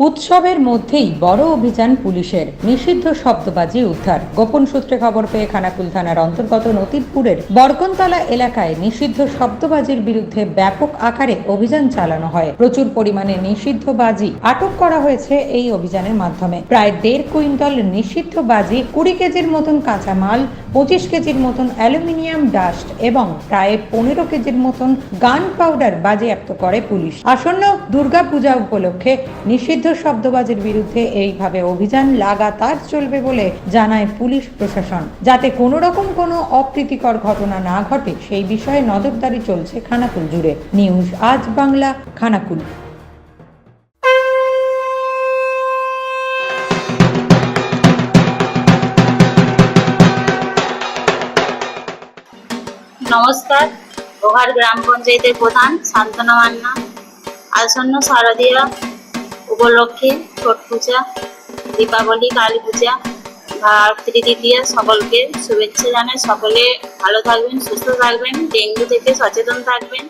উৎসবের মধ্যেই বড় অভিযান পুলিশের নিষিদ্ধ শব্দবাজি উদ্ধার। গোপন সূত্রে খবর পেয়ে খানাকুল থানার অন্তর্গত নতিরপুরের বরকনতলা এলাকায় নিষিদ্ধ শব্দবাজির বিরুদ্ধে ব্যাপক আকারে অভিযান চালানো হয়। প্রচুর পরিমাণে নিষিদ্ধ বাজি আটক করা হয়েছে এই অভিযানের মাধ্যমে। প্রায় দেড় কুইন্টাল নিষিদ্ধ বাজি কুড়ি কেজির মতন কাঁচামাল পঁচিশ কেজির মতন অ্যালুমিনিয়াম ডাস্ট এবং প্রায় পনেরো কেজির মতন গান পাউডার বাজেয়াপ্ত করে পুলিশ। আসন্ন দুর্গাপূজা উপলক্ষে নিষিদ্ধ শব্দবাজির বিরুদ্ধে এইভাবে অভিযান লাগাতার চলবে বলে জানায় পুলিশ প্রশাসন। যাতে কোনো রকম কোনো অপ্রীতিকর ঘটনা না ঘটে, সেই বিষয়ে নজরদারি চলছে খানাকুল জুড়ে। নিউজ আজ বাংলা, খানাকুল। নমস্কার। গোহার গ্রাম পঞ্চায়েতের প্রধান শান্তনা মান্না, আসন্ন শারদীয় উপলক্ষে ছট পূজা, দীপাবলি কালী পূজা ভাতৃ দ্বিতীয়া, সকলকে শুভেচ্ছা জানাই। সকলে ভালো থাকবেন, সুস্থ থাকবেন, ডেঙ্গু থেকে সচেতন থাকবেন।